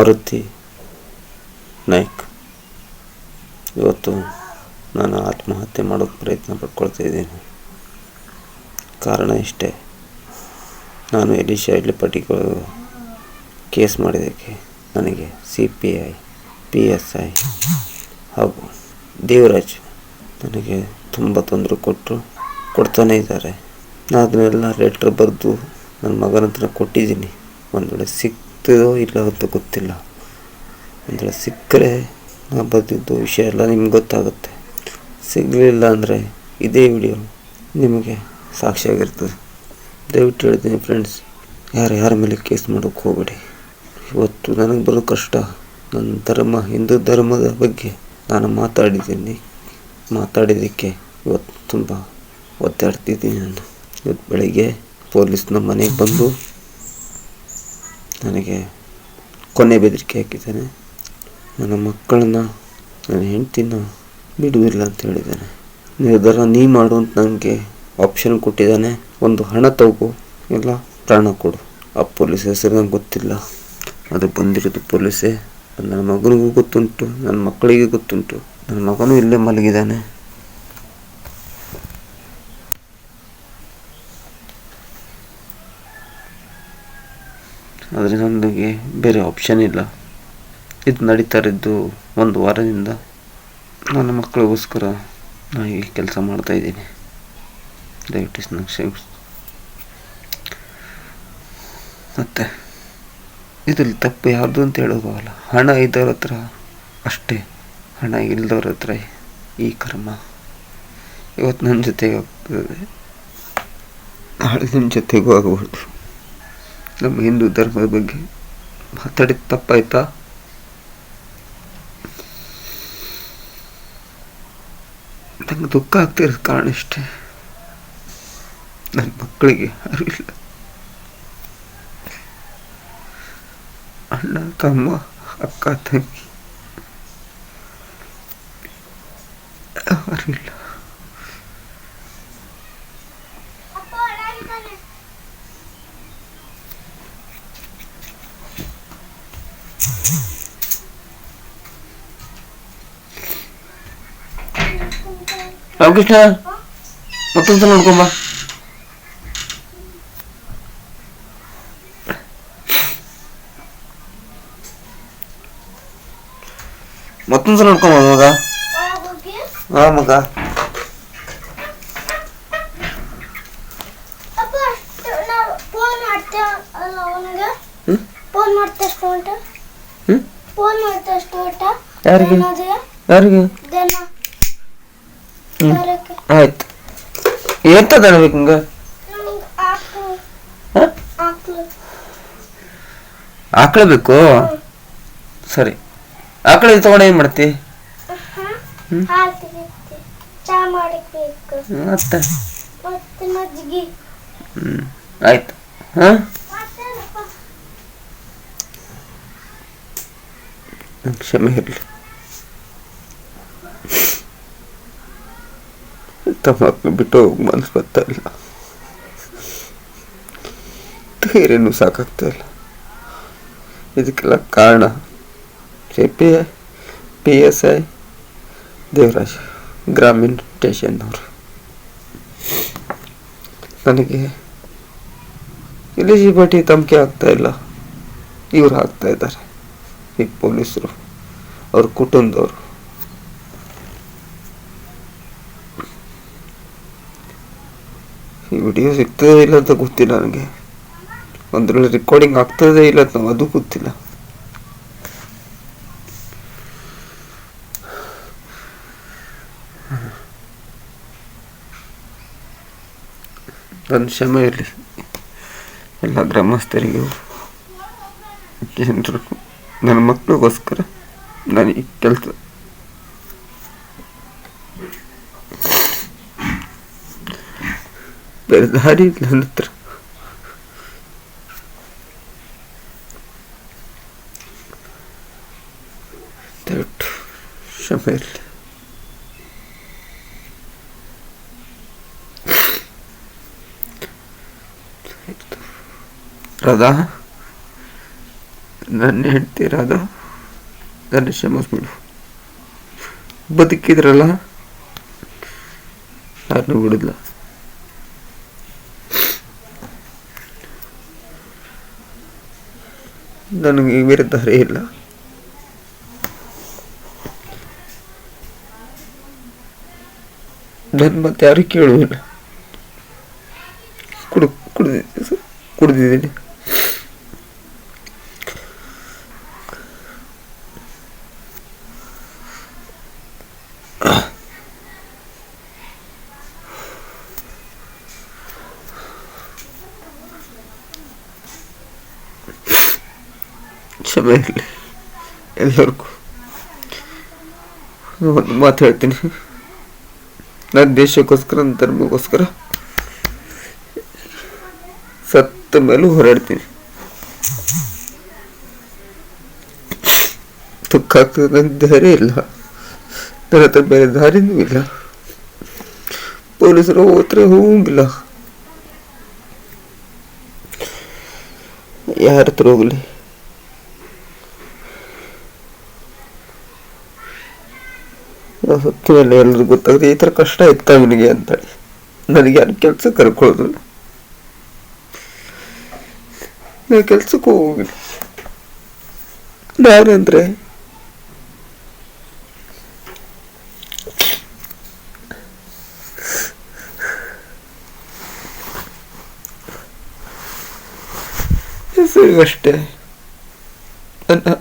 ಮಾರುತಿ ನಾಯ್ಕ್ ಇವತ್ತು ನಾನು ಆತ್ಮಹತ್ಯೆ ಮಾಡೋಕ್ಕೆ ಪ್ರಯತ್ನ ಪಡ್ಕೊಳ್ತಾ ಇದ್ದೀನಿ. ಕಾರಣ ಇಷ್ಟೇ. ನಾನು ಎಲಿಶಾ ಇಡ್ಲಿಪಟ್ಟಿಗಳು ಕೇಸ್ ಮಾಡಿದ್ದಕ್ಕೆ ನನಗೆ C P I, P S I ಹಾಗೂ ದೇವರಾಜ್ ನನಗೆ ತುಂಬ ತೊಂದರೆ ಕೊಟ್ಟರು, ಕೊಡ್ತಾನೇ ಇದ್ದಾರೆ. ನಾನು ಅದನ್ನೆಲ್ಲ ಲೆಟ್ರ್ ಬರೆದು ನನ್ನ ಮಗನ ಹತ್ರ ಕೊಟ್ಟಿದ್ದೀನಿ. ಒಂದು ವೇಳೆ ಸಿಗ್ತದೋ ಇಲ್ಲ ಅಂತ ಗೊತ್ತಿಲ್ಲ. ಅಂದರೆ ಸಿಕ್ಕರೆ ನಾ ಬರೆದಿದ್ದು ವಿಷಯ ಎಲ್ಲ ನಿಮ್ಗೆ ಗೊತ್ತಾಗುತ್ತೆ. ಸಿಗಲಿಲ್ಲ ಅಂದರೆ ಇದೇ ವಿಡಿಯೋ ನಿಮಗೆ ಸಾಕ್ಷಿಯಾಗಿರ್ತದೆ. ದಯವಿಟ್ಟು ಹೇಳ್ತೀನಿ ಫ್ರೆಂಡ್ಸ್ ಯಾರು ಯಾರ ಮೇಲೆ ಕೇಸ್ ಮಾಡೋಕ್ಕೆ ಹೋಗಬೇಡಿ. ಇವತ್ತು ನನಗೆ ಬರೋ ಕಷ್ಟ, ನನ್ನ ಧರ್ಮ, ಹಿಂದೂ ಧರ್ಮದ ಬಗ್ಗೆ ನಾನು ಮಾತಾಡಿದ್ದೀನಿ. ಮಾತಾಡಿದ್ದಕ್ಕೆ ಇವತ್ತು ತುಂಬ ಒತ್ತಾಡ್ತಿದ್ದೀನಿ ನಾನು. ಇವತ್ತು ಬೆಳಗ್ಗೆ ಪೊಲೀಸ್ನ ಮನೆಗೆ ಬಂದು ನನಗೆ ಕೊನೆ ಬೆದರಿಕೆ ಹಾಕಿದ್ದಾನೆ. ನನ್ನ ಮಕ್ಕಳನ್ನ ನನ್ನ ಹೆಂಡ್ತಿನ ಬಿಡುವಿಲ್ಲ ಅಂತ ಹೇಳಿದ್ದಾನೆ. ನಿರ್ಧಾರ ನೀ ಮಾಡು ಅಂತ ನನಗೆ ಆಪ್ಷನ್ ಕೊಟ್ಟಿದ್ದಾನೆ. ಒಂದು ಹಣ ತಗೋ, ಇಲ್ಲ ಪ್ರಾಣ ಕೊಡು. ಆ ಪೊಲೀಸ್ ಹೆಸರು ನಂಗೆ ಗೊತ್ತಿಲ್ಲ. ಅದು ಬಂದಿರೋದು ಪೊಲೀಸೇ. ನನ್ನ ಮಗನಿಗೂ ಗೊತ್ತುಂಟು, ನನ್ನ ಮಕ್ಕಳಿಗೆ ಗೊತ್ತುಂಟು. ನನ್ನ ಮಗನೂ ಇಲ್ಲೇ ಮಲಗಿದ್ದಾನೆ. ಆದರೆ ನನಗೆ ಬೇರೆ ಆಪ್ಷನ್ ಇಲ್ಲ. ಇದು ನಡೀತಾ ಇದ್ದು ಒಂದು ವಾರದಿಂದ ನನ್ನ ಮಕ್ಕಳಿಗೋಸ್ಕರ ನಾನು ಈ ಕೆಲಸ ಮಾಡ್ತಾ ಇದ್ದೀನಿ. ದಯವಿಟ್ಟು ನಂಗೆ ಕ್ಷಮಿಸಿ ಮತ್ತು, ಇದ್ರಲ್ಲಿ ತಪ್ಪು ಯಾರ್ದು ಅಂತ ಹೇಳೋಕ್ಕಾಗಲ್ಲ ಹಣ ಇದ್ದವ್ರ ಹತ್ರ ಅಷ್ಟೇ. ಹಣ ಇಲ್ಲದವ್ರ ಹತ್ರ ಈ ಕರ್ಮ. ಇವತ್ತು ನನ್ನ ಜೊತೆಗೆ ಆಗ್ತದೆ. ನಾಳೆ ನಿಮ್ಮ ಜೊತೆಗೂ ಆಗ್ಬೋದು. ನಮ್ಮ ಹಿಂದೂ ಧರ್ಮದ ಬಗ್ಗೆ ಮಾತಾಡಿದ ತಪ್ಪಾಯ್ತಾ? ನಂಗೆ ದುಃಖ ಆಗ್ತಿರೋದು ಕಾರಣ ಇಷ್ಟೇ. ನನ್ನ ಮಕ್ಕಳಿಗೆ ಯಾರು ಇಲ್ಲ. ಅಣ್ಣ, ತಮ್ಮ, ಅಕ್ಕ, ತಂಗಿ. ಯಾರು ಇಲ್ಲ ರಾಮಕೃಷ್ಣ ಮತ್ತೊಂದ್ಸಲ ನೋಡ್ಕೊಂಬ ಮತ್ತೊಂದ್ಸಲ ನೋಡ್ಕೊಂಬ ಮಗ. ಹಾ ಮಗ. ಯಾರಿಗೆ? ಯಾರಿಗೆ? ಆಯ್ತು. ಎಂತ ಅನ್ಬೇಕು ಹಿಂಗ? ಆಕ್ಳು ಬೇಕು? ಸರಿ. ಆಕಳ ತಗೊಂಡು ಏನು ಮಾಡ್ತಿ? ಮತ್ತೆ? ಆಯ್ತು. ಹಾಂ? ಕ್ಷಮೆ ಇರಲಿ. ತಮ್ಮ ಬಿಟ್ಟು ಹೋಗಿ ಮನ್ಸು ಬರ್ತಾ ಇಲ್ಲ ಧೈರ್ಯನೂ ಸಾಕಾಗ್ತಾ ಇಲ್ಲ ಇದಕ್ಕೆಲ್ಲ ಕಾರಣ C P I P S I Devaraj ಗ್ರಾಮೀಣ ಸ್ಟೇಷನ್ನವರು ನನಗೆ ಎಲಿಜಿಬಿಲಿಟಿ ತಮ್ಕೆ ಆಗ್ತಾ ಇಲ್ಲ ಇವ್ರು ಆಗ್ತಾ ಇದ್ದಾರೆ ಈ ಪೊಲೀಸರು ಅವ್ರ ಕುಟುಂಬದವರು ವಿಡಿಯೋ ಸಿಗ್ತದೆ ಇಲ್ಲ ಅಂತ ಗೊತ್ತಿಲ್ಲ ನನಗೆ. ಒಂದ್ರಲ್ಲಿ ರೆಕಾರ್ಡಿಂಗ್ ಆಗ್ತದೆ ಇಲ್ಲ ಅಂತ ಅದು ಗೊತ್ತಿಲ್ಲ. ನನ್ನ ಕ್ಷಮೆ ಇರಲಿ. ಎಲ್ಲ ಗ್ರಾಮಸ್ಥರಿಗೂ ಜನರು ನನ್ನ ಮಕ್ಕಳಿಗೋಸ್ಕರ ನನಗೆ ಈ ಕೆಲಸ ದಾರಿ ಇಲ್ಲ ನನ್ನ ಹತ್ರ ರಾಧಾ ನನ್ನ ಇರಲಿ ರಾಧಾ ನನ್ನ ಕ್ಷಮಿಸ್ಬಿಡು ಬದುಕಿದ್ರಲ್ಲ ಯಾರನ್ನೂ ಬಿಡಿದ್ಲ ನನಗೆ ಬೇರೆ ದಾರಿ ಇಲ್ಲ. ನನ್ನ ಮತ್ತೆ ಯಾರು ಕೇಳುವುದಿಲ್ಲ. ಕುಡು ಕುಡಿದಿದ್ದೆ ಸರ್. ಕುಡಿದಿದ್ದೀನಿ. ಕ್ಷಮೆ ಇರಲಿ ಎಲ್ಲರಿಗೂ ಒಂದು ಮಾತು ಹೇಳ್ತೀನಿ. ನನ್ನ ದೇಶಕ್ಕೋಸ್ಕರ, ನನ್ನ ಧರ್ಮಕ್ಕೋಸ್ಕರ ಸತ್ತ ಮೇಲೂ ಹೋರಾಡ್ತೀನಿ. ದುಃಖ ಆಗ್ತದೆ ಧೈರ್ಯ ಇಲ್ಲ. ನನ್ನ ಹತ್ರ ಬೇರೆ ದಾರಿನೂ ಇಲ್ಲ. ಪೊಲೀಸರು ಹೋದ್ರೆ ಹೋಗಂಗಿಲ್ಲ ಯಾರ ಹತ್ರ ಹೋಗಲಿ. ಸತ್ತು ಮೇಲೆ ಎಲ್ಲರಿಗೂ ಗೊತ್ತಾಗುತ್ತೆ, ಈ ಥರ ಕಷ್ಟ ಇತ್ತ ಇವನಿಗೆ ಅಂತ. ನನಗೆ ಯಾರು ಕೆಲಸ ಕರ್ಕೊಳ್ಳೋದು ನಾನು ಕೆಲ್ಸಕ್ಕೆ ಹೋಗಿ ನಾನಂದ್ರೆ ಹೆಸರಿಗಷ್ಟೇ. ನನ್ನ